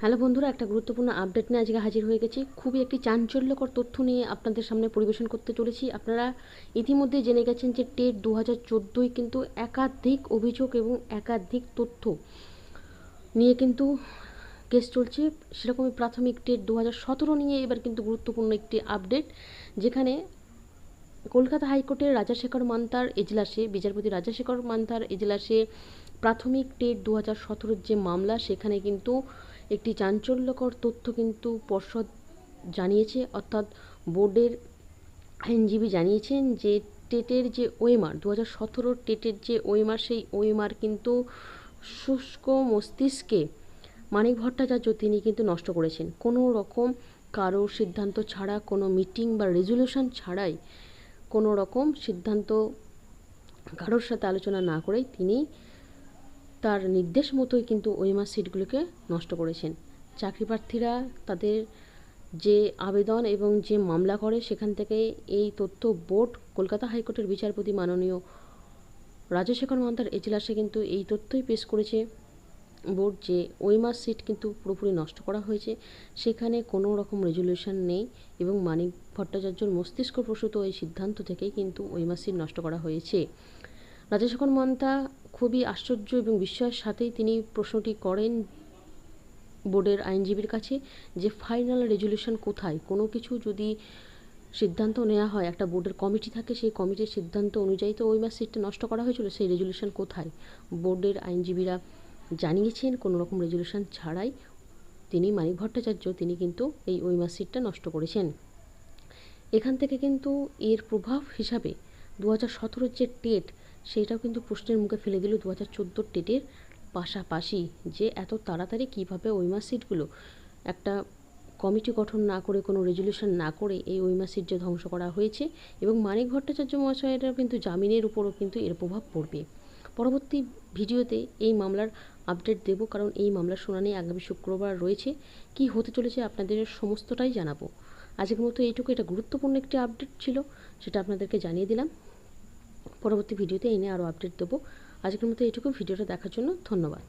Hello বন্ধুরা, একটা গুরুত্বপূর্ণ আপডেট নিয়ে আজকে হাজির হয়ে গেছি। খুবই একটি চাঞ্চল্যকর তথ্য নিয়ে আপনাদের সামনে পরিবেশন করতে চলেছি। আপনারা ইতিমধ্যে জেনে গেছেন যে টেট দু হাজার চোদ্দোয় কিন্তু একাধিক অভিযোগ এবং একাধিক তথ্য নিয়ে কিন্তু কেস চলছে। সেরকমই প্রাথমিক টেট দু হাজার সতেরো নিয়ে এবার কিন্তু গুরুত্বপূর্ণ একটি আপডেট যেখানে কলকাতা হাইকোর্টের রাজাশেখর মান্তার এজলাসে, বিচারপতি রাজাশেখর মান্তার এজলাসে প্রাথমিক টেট দু হাজার সতেরোর যে মামলা, সেখানে কিন্তু একটি চাঞ্চল্যকর তথ্য কিন্তু পর্ষদ জানিয়েছে, অর্থাৎ বোর্ডের আইনজীবী জানিয়েছেন যে টেটের যে ওয়েমার দু হাজার টেটের যে ওয়েমার, সেই ওয়েমার কিন্তু শুষ্ক মস্তিষ্কে মানিক ভট্টাচার্য তিনি কিন্তু নষ্ট করেছেন। কোনো রকম কারও সিদ্ধান্ত ছাড়া, কোনো মিটিং বা রেজলিউশন ছাড়াই কোনো রকম সিদ্ধান্ত কারোর সাথে আলোচনা না করেই তিনি তার নির্দেশ মতোই কিন্তু ওয়েমার সিটগুলোকে নষ্ট করেছেন। চাকরি প্রার্থীরা তাদের যে আবেদন এবং যে মামলা করে, সেখান থেকে এই তথ্য বোর্ড, কলকাতা হাইকোর্টের বিচারপতি মাননীয় রাজশেখর মহান্তার এজলাসে কিন্তু এই তথ্যই পেশ করেছে বোর্ড যে ওয়েমার সিট কিন্তু পুরোপুরি নষ্ট করা হয়েছে। সেখানে কোনো রকম রেজলিউশন নেই এবং মানিক ভট্টাচার্যর মস্তিষ্ক প্রসূত এই সিদ্ধান্ত থেকেই কিন্তু ওয়েমার সিট নষ্ট করা হয়েছে। রাজশেখর মহান্তা খুবই আশ্চর্য এবং বিস্ময়ের সাথেই তিনি প্রশ্নটি করেন বোর্ডের আইনজীবীর কাছে যে ফাইনাল রেজলিউশন কোথায়? কোনো কিছু যদি সিদ্ধান্ত নেওয়া হয়, একটা বোর্ডের কমিটি থাকে, সেই কমিটির সিদ্ধান্ত অনুযায়ী তো ওই মাস সিটটা নষ্ট করা হয়েছিল, সেই রেজলিউশন কোথায়? বোর্ডের আইনজীবীরা জানিয়েছেন, কোনো রকম রেজলিউশন ছাড়াই তিনি মানিক ভট্টাচার্য, তিনি কিন্তু এই ওই মাস সিটটা নষ্ট করেছেন। এখান থেকে কিন্তু এর প্রভাব হিসাবে দু হাজার সতেরোর যে টেট সেটাও কিন্তু প্রশ্নের মুখে ফেলে দিল দু হাজার চোদ্দোর টেটের পাশাপাশি যে এত তাড়াতাড়ি কীভাবে ওইমা সিটগুলো একটা কমিটি গঠন না করে, কোনো রেজলিউশন না করে এই ওইমা সিট যে ধ্বংস করা হয়েছে এবং মানিক ভট্টাচার্য মহাশয়েরা কিন্তু জামিনের উপরও কিন্তু এর প্রভাব পড়বে। পরবর্তী ভিডিওতে এই মামলার আপডেট দেব, কারণ এই মামলার শুনানি আগামী শুক্রবার রয়েছে। কি হতে চলেছে আপনাদের সমস্তটাই জানাব। আজকের মতো এইটুকু। এটা গুরুত্বপূর্ণ একটি আপডেট ছিল, সেটা আপনাদেরকে জানিয়ে দিলাম। পরবর্তী ভিডিওতে এনে আরও আপডেট দেবো। আজকের মতো এটুকু ভিডিওটা দেখার জন্য ধন্যবাদ।